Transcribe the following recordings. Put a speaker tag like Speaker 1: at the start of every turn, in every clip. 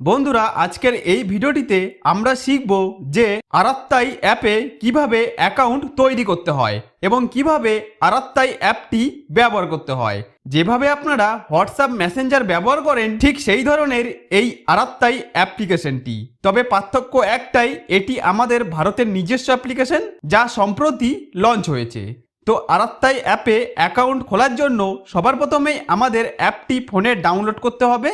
Speaker 1: বন্ধুরা, আজকের এই ভিডিওটিতে আমরা শিখব যে আরাত্তাই অ্যাপে কীভাবে অ্যাকাউন্ট তৈরি করতে হয় এবং কীভাবে আরাত্তাই অ্যাপটি ব্যবহার করতে হয়। যেভাবে আপনারা হোয়াটসঅ্যাপ মেসেঞ্জার ব্যবহার করেন, ঠিক সেই ধরনের এই আরাত্তাই অ্যাপ্লিকেশনটি। তবে পার্থক্য একটাই, এটি আমাদের ভারতের নিজস্ব অ্যাপ্লিকেশন যা সম্প্রতি লঞ্চ হয়েছে। তো আরাত্তাই অ্যাপে অ্যাকাউন্ট খোলার জন্য সবার প্রথমেই আমাদের অ্যাপটি ফোনে ডাউনলোড করতে হবে।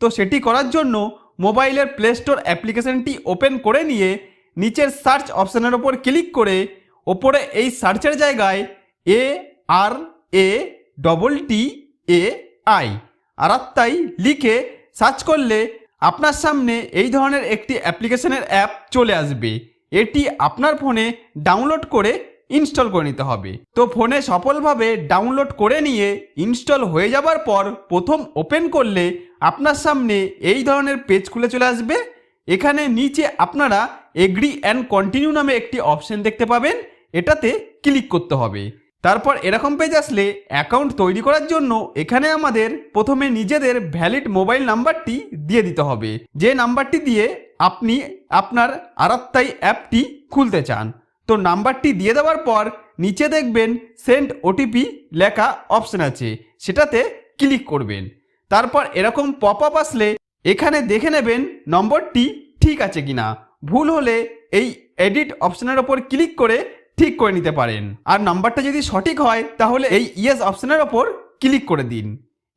Speaker 1: তো সেটি করার জন্য মোবাইলের প্লে স্টোর অ্যাপ্লিকেশনটি ওপেন করে নিয়ে নিচের সার্চ অপশানের ওপর ক্লিক করে ওপরে এই সার্চের জায়গায় এ আর এ ডবল টি এ আই আরাত্তাই লিখে সার্চ করলে আপনার সামনে এই ধরনের একটি অ্যাপ্লিকেশনের অ্যাপ চলে আসবে। এটি আপনার ফোনে ডাউনলোড করে ইনস্টল করে নিতে হবে। তো ফোনে সফলভাবে ডাউনলোড করে নিয়ে ইনস্টল হয়ে যাবার পর প্রথম ওপেন করলে আপনার সামনে এই ধরনের পেজ খুলে চলে আসবে। এখানে নিচে আপনারা এগ্রি অ্যান্ড কন্টিনিউ নামে একটি অপশন দেখতে পাবেন। এটাতে ক্লিক করতে হবে। তারপর এরকম পেজ আসলে অ্যাকাউন্ট তৈরি করার জন্য এখানে আমাদের প্রথমে নিজেদের ভ্যালিড মোবাইল নাম্বারটি দিয়ে দিতে হবে। যে নাম্বারটি দিয়ে আপনি আপনার আরাত্তাই অ্যাপটি খুলতে চান। তো নাম্বারটি দিয়ে দেওয়ার পর নিচে দেখবেন সেন্ড ওটিপি লেখা অপশন আছে। সেটাতে ক্লিক করবেন। তারপর এরকম পপ আপ আসলে এখানে দেখে নেবেন নম্বরটি ঠিক আছে কিনা। ভুল হলে এই এডিট অপশনের ওপর ক্লিক করে ঠিক করে নিতে পারেন। আর নাম্বারটা যদি সঠিক হয়, তাহলে এই ইয়েস অপশনের ওপর ক্লিক করে দিন।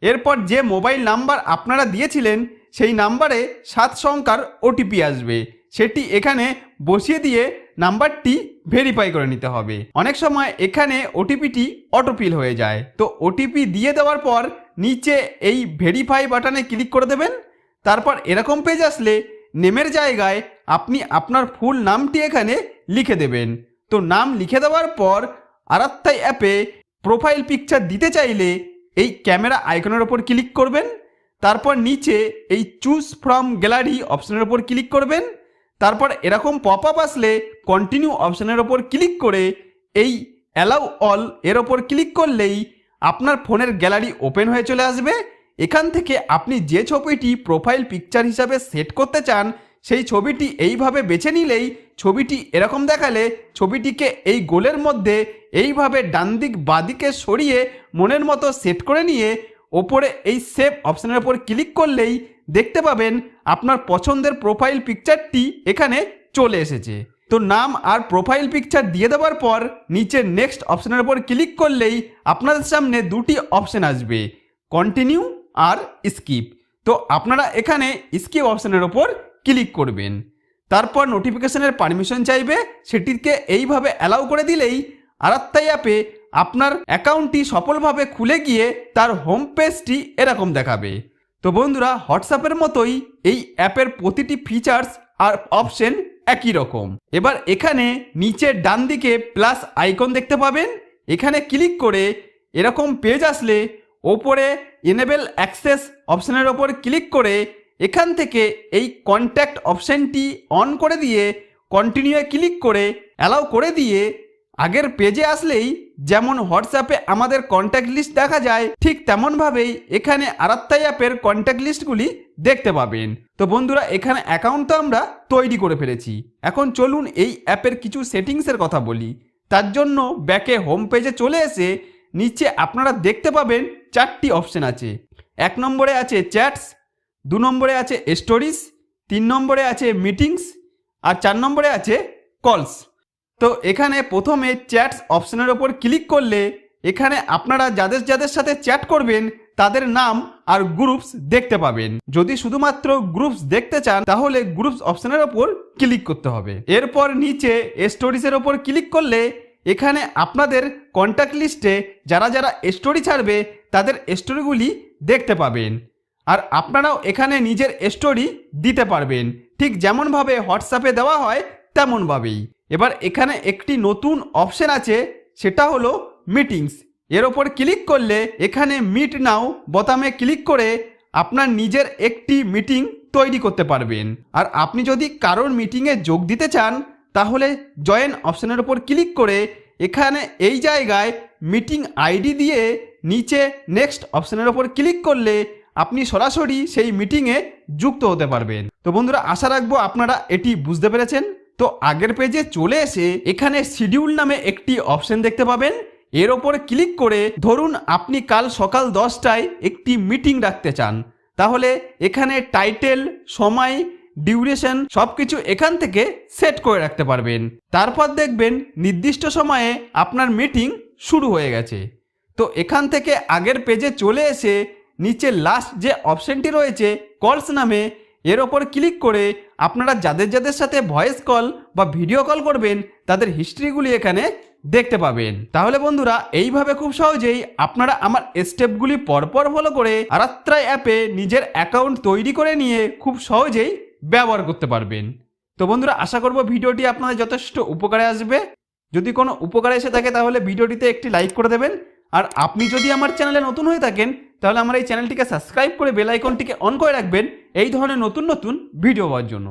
Speaker 1: এরপর যে মোবাইল নাম্বার আপনারা দিয়েছিলেন, সেই নাম্বারে সাত সংখ্যার ওটিপি আসবে। সেটি এখানে বসিয়ে দিয়ে নাম্বারটি ভেরিফাই করে নিতে হবে। অনেক সময় এখানে ওটিপিটি অটোফিল হয়ে যায়। তো ওটিপি দিয়ে দেওয়ার পর নিচে এই ভেরিফাই বাটনে ক্লিক করে দেবেন। তারপর এরকম পেজ আসলে নেমের জায়গায় আপনি আপনার ফুল নামটি এখানে লিখে দেবেন। তো নাম লিখে দেওয়ার পর আরাত্তাই অ্যাপে প্রোফাইল পিকচার দিতে চাইলে এই ক্যামেরা আইকনের ওপর ক্লিক করবেন। তারপর নিচে এই চুজ ফ্রম গ্যালারি অপশনের ওপর ক্লিক করবেন। তারপর এরকম পপ আপ আসলে কন্টিনিউ অপশানের ওপর ক্লিক করে এই অ্যালাউ অল এর ওপর ক্লিক করলেই আপনার ফোনের গ্যালারি ওপেন হয়ে চলে আসবে। এখান থেকে আপনি যে ছবিটি প্রোফাইল পিকচার হিসাবে সেট করতে চান, সেই ছবিটি এইভাবে বেছে নিলেই ছবিটি এরকম দেখালে ছবিটিকে এই গোলের মধ্যে এইভাবে ডান দিক বাদিকে সরিয়ে মনের মতো সেট করে নিয়ে ওপরে এই সেভ অপশনের ওপর ক্লিক করলেই দেখতে পাবেন আপনার পছন্দের প্রোফাইল পিকচারটি এখানে চলে এসেছে। তো নাম আর প্রোফাইল পিকচার দিয়ে দেওয়ার পর নিচে নেক্সট অপশনের উপর ক্লিক করলেই আপনাদের সামনে দুটি অপশন আসবে। কন্টিনিউ আর স্কিপ তো আপনারা এখানে স্কিপ অপশনের ওপর ক্লিক করবেন। তারপর নোটিফিকেশনের পারমিশন চাইবে, সেটিকে এইভাবে অ্যালাউ করে দিলেই আরাত্তাই অ্যাপে আপনার অ্যাকাউন্টটি সফলভাবে খুলে গিয়ে তার হোম পেজটি এরকম দেখাবে। তো বন্ধুরা, হোয়াটসঅ্যাপের মতোই এই অ্যাপের প্রতিটি ফিচার্স আর অপশন একই রকম। এবার এখানে নিচের ডান দিকে প্লাস আইকন দেখতে পাবেন। এখানে ক্লিক করে এরকম পেজ আসলে ওপরে এনেবেল অ্যাক্সেস অপশনের ওপর ক্লিক করে এখান থেকে এই কন্ট্যাক্ট অপশনটি অন করে দিয়ে কন্টিনিউয়ে ক্লিক করে অ্যালাউ করে দিয়ে আগের পেজে আসলেই যেমন হোয়াটসঅ্যাপে আমাদের কন্ট্যাক্ট লিস্ট দেখা যায়, ঠিক তেমনভাবেই এখানে আরাত্তাই অ্যাপের কন্ট্যাক্ট লিস্টগুলি দেখতে পাবেন। তো বন্ধুরা, এখানে অ্যাকাউন্ট তো আমরা তৈরি করে ফেলেছি। এখন চলুন এই অ্যাপের কিছু সেটিংসের কথা বলি। তার জন্য ব্যাকে হোম পেজে চলে এসে নিচে আপনারা দেখতে পাবেন চারটি অপশন আছে। এক নম্বরে আছে চ্যাটস দু নম্বরে আছে স্টোরিজ তিন নম্বরে আছে মিটিংস আর চার নম্বরে আছে কলস তো এখানে প্রথমে চ্যাটস অপশনের ওপর ক্লিক করলে এখানে আপনারা যাদের যাদের সাথে চ্যাট করবেন, তাদের নাম আর গ্রুপস দেখতে পাবেন। যদি শুধুমাত্র গ্রুপস দেখতে চান, তাহলে গ্রুপস অপশনের ওপর ক্লিক করতে হবে। এরপর নিচে স্টোরিজের ওপর ক্লিক করলে এখানে আপনাদের কন্ট্যাক্ট লিস্টে যারা যারা স্টোরি ছাড়বে, তাদের স্টোরিগুলি দেখতে পাবেন। আর আপনারাও এখানে নিজের স্টোরি দিতে পারবেন। ঠিক যেমনভাবে হোয়াটসঅ্যাপে দেওয়া হয়, তেমনভাবেই। এবার এখানে একটি নতুন অপশন আছে, সেটা হলো মিটিংস এর ওপর ক্লিক করলে এখানে মিট নাও বোতামে ক্লিক করে আপনার নিজের একটি মিটিং তৈরি করতে পারবেন। আর আপনি যদি কারোর মিটিংয়ে যোগ দিতে চান, তাহলে জয়েন অপশনের ওপর ক্লিক করে এখানে এই জায়গায় মিটিং আইডি দিয়ে নিচে নেক্সট অপশনের ওপর ক্লিক করলে আপনি সরাসরি সেই মিটিংয়ে যুক্ত হতে পারবেন। তো বন্ধুরা, আশা রাখব আপনারা এটি বুঝতে পেরেছেন। তো আগের পেজে চলে এসে এখানে শিডিউল নামে একটি অপশন দেখতে পাবেন। এর ওপর ক্লিক করে ধরুন আপনি কাল সকাল দশটায় একটি মিটিং রাখতে চান। তাহলে এখানে টাইটেল সময় ডিউরেশন সব কিছু এখান থেকে সেট করে রাখতে পারবেন। তারপর দেখবেন নির্দিষ্ট সময়ে আপনার মিটিং শুরু হয়ে গেছে। তো এখান থেকে আগের পেজে চলে এসে নিচে লাস্ট যে অপশনটি রয়েছে কলস নামে এর ওপর ক্লিক করে আপনারা যাদের যাদের সাথে ভয়েস কল বা ভিডিও কল করবেন, তাদের হিস্ট্রিগুলি এখানে দেখতে পাবেন। তাহলে বন্ধুরা, এইভাবে খুব সহজেই আপনারা আমার স্টেপগুলি পরপর ফলো করে আরাত্রাই অ্যাপে নিজের অ্যাকাউন্ট তৈরি করে নিয়ে খুব সহজেই ব্যবহার করতে পারবেন। তো বন্ধুরা, আশা করব ভিডিওটি আপনাদের যথেষ্ট উপকারে আসবে। যদি কোনো উপকারে এসে থাকে, তাহলে ভিডিওটিতে একটি লাইক করে দেবেন। আর আপনি যদি আমার চ্যানেলে নতুন হয়ে থাকেন, তাহলে আমার এই চ্যানেলটিকে সাবস্ক্রাইব করে বেল আইকনটিকে অন করে রাখবেন। এই ধরনের নতুন নতুন ভিডিও পাওয়ার জন্য।